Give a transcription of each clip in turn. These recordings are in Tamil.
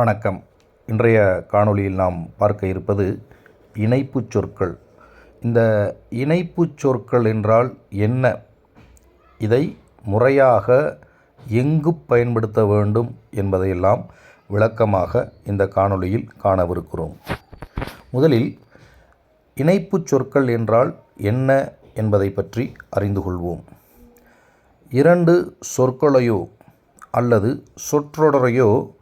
வணக்கம். இன்றைய காணொளியில் நாம் பார்க்க இருப்பது இணைப்புச் சொற்கள். இந்த இணைப்புச் சொற்கள் என்றால் என்ன? இதை முறையாக எங்கு பயன்படுத்த வேண்டும் என்பதையெல்லாம் விளக்கமாக இந்த காணொளியில் காணவிருக்கிறோம். முதலில் இணைப்புச் சொற்கள் என்றால் என்ன என்பதை பற்றி அறிந்து கொள்வோம். இரண்டு சொற்களையோ அல்லது சொற்றொடரையோ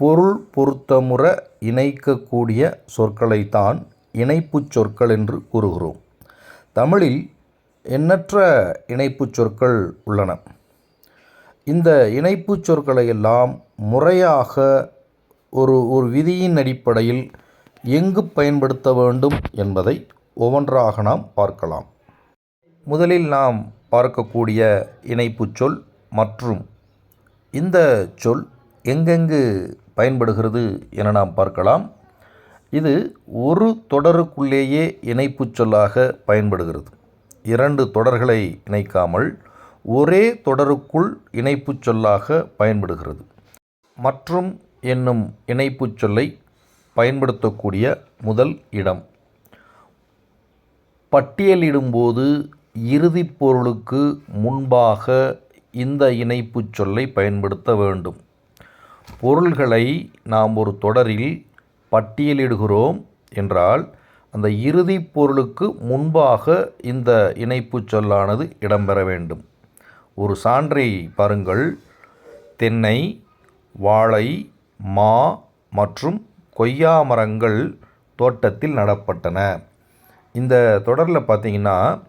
பொருள் பொருத்தமுற இணைக்கக்கூடிய சொற்களைத்தான் இணைப்புச் சொற்கள் என்று கூறுகிறோம். தமிழில் எண்ணற்ற இணைப்புச் சொற்கள் உள்ளன. இந்த இணைப்புச் சொற்களை எல்லாம் முறையாக ஒரு ஒரு விதியின் அடிப்படையில் எங்கு பயன்படுத்த வேண்டும் என்பதை ஒவ்வொன்றாக நாம் பார்க்கலாம். முதலில் நாம் பார்க்கக்கூடிய இணைப்புச் சொல் மற்றும் இந்த சொல் எங்கெங்கு பயன்படுகிறது என நாம் பார்க்கலாம். இது ஒரு தொடருக்குள்ளேயே இணைப்புச் சொல்லாக பயன்படுகிறது. இரண்டு தொடர்களை இணைக்காமல் ஒரே தொடருக்குள் இணைப்புச் சொல்லாக பயன்படுகிறது. மற்றும் என்னும் இணைப்புச் சொல்லை பயன்படுத்தக்கூடிய முதல் இடம். பட்டியலிடும்போது இறுதிப் பொருளுக்கு முன்பாக இந்த இணைப்புச் சொல்லை பயன்படுத்த வேண்டும். பொருள்களை நாம் ஒரு தொடரில் பட்டியலிடுகிறோம் என்றால் அந்த இறுதிப் பொருளுக்கு முன்பாக இந்த இணைப்புச் சொல்லானது இடம்பெற வேண்டும். ஒரு சான்றை பாருங்கள். தென்னை வாழை மா மற்றும் கொய்யா மரங்கள் தோட்டத்தில் நடப்பட்டன. இந்த தொடரில் பார்த்தீங்கன்னா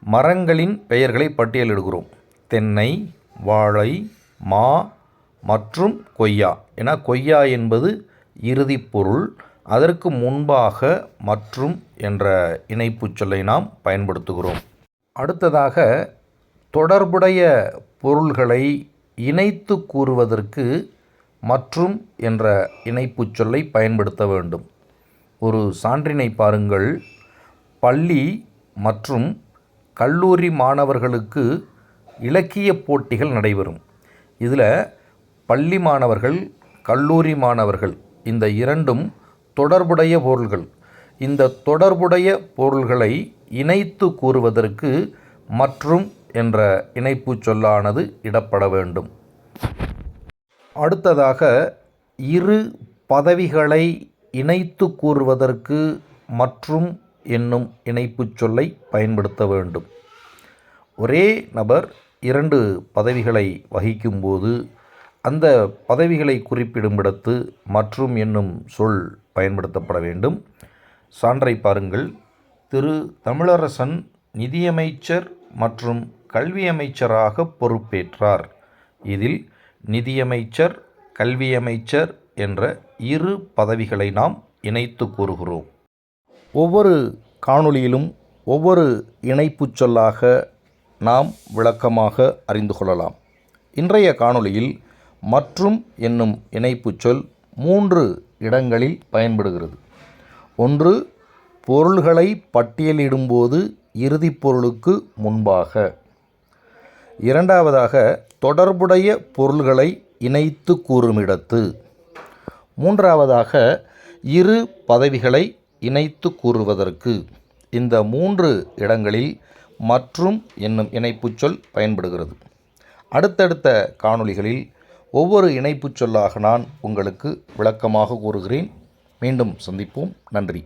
மரங்களின் பெயர்களை பட்டியலிடுகிறோம். தென்னை வாழை மா மற்றும் கொய்யா. ஏன்னா கொய்யா என்பது இறுதிப் பொருள். அதற்கு முன்பாக மற்றும் என்ற இணைப்புச் சொல்லை நாம் பயன்படுத்துகிறோம். அடுத்ததாக தொடர்புடைய பொருள்களை இணைத்து கூறுவதற்கு மற்றும் என்ற இணைப்புச் சொல்லை பயன்படுத்த வேண்டும். ஒரு சான்றினை பாருங்கள். பள்ளி மற்றும் கல்லூரி மாணவர்களுக்கு இலக்கிய போட்டிகள் நடைபெறும். இதில் பள்ளி மாணவர்கள் கல்லூரி மாணவர்கள் இந்த இரண்டும் தொடர்புடைய பொருள்கள். இந்த தொடர்புடைய பொருள்களை இணைத்து கூறுவதற்கு மற்றும் என்ற இணைப்புச் சொல்லானது இடப்பட வேண்டும். அடுத்ததாக இரு பதவிகளை இணைத்து கூறுவதற்கு மற்றும் என்னும் இணைப்புச் சொல்லை பயன்படுத்த வேண்டும். ஒரே நபர் இரண்டு பதவிகளை வகிக்கும்போது அந்த பதவிகளை குறிப்பிடும் இடத்து மற்றும் என்னும் சொல் பயன்படுத்தப்பட வேண்டும். சான்றை பாருங்கள். திரு. தமிழரசன் நிதியமைச்சர் மற்றும் கல்வி அமைச்சராக பொறுப்பேற்றார். இதில் நிதியமைச்சர் கல்வியமைச்சர் என்ற இரு பதவிகளை நாம் இணைத்து கூறுகிறோம். ஒவ்வொரு காணொளியிலும் ஒவ்வொரு இணைப்புச் சொல்லாக நாம் விளக்கமாக அறிந்து கொள்ளலாம். இன்றைய காணொளியில் மற்றும் என்னும் இணைப்புச் சொல் மூன்று இடங்களில் பயன்படுகிறது. ஒன்று பொருள்களை பட்டியலிடும்போது இறுதிப் பொருளுக்கு முன்பாக. இரண்டாவதாக தொடர்புடைய பொருள்களை இணைத்து கூறுமிடத்து. மூன்றாவதாக இரு பதவிகளை இணைத்து கூறுவதற்கு. இந்த மூன்று இடங்களில் மற்றும் என்னும் இணைப்புச் சொல் பயன்படுகிறது. அடுத்தடுத்த காணொளிகளில் ஒவ்வொரு இணைப்புச் சொல்லாக நான் உங்களுக்கு விளக்கமாக கூறுகிறேன். மீண்டும் சந்திப்போம். நன்றி.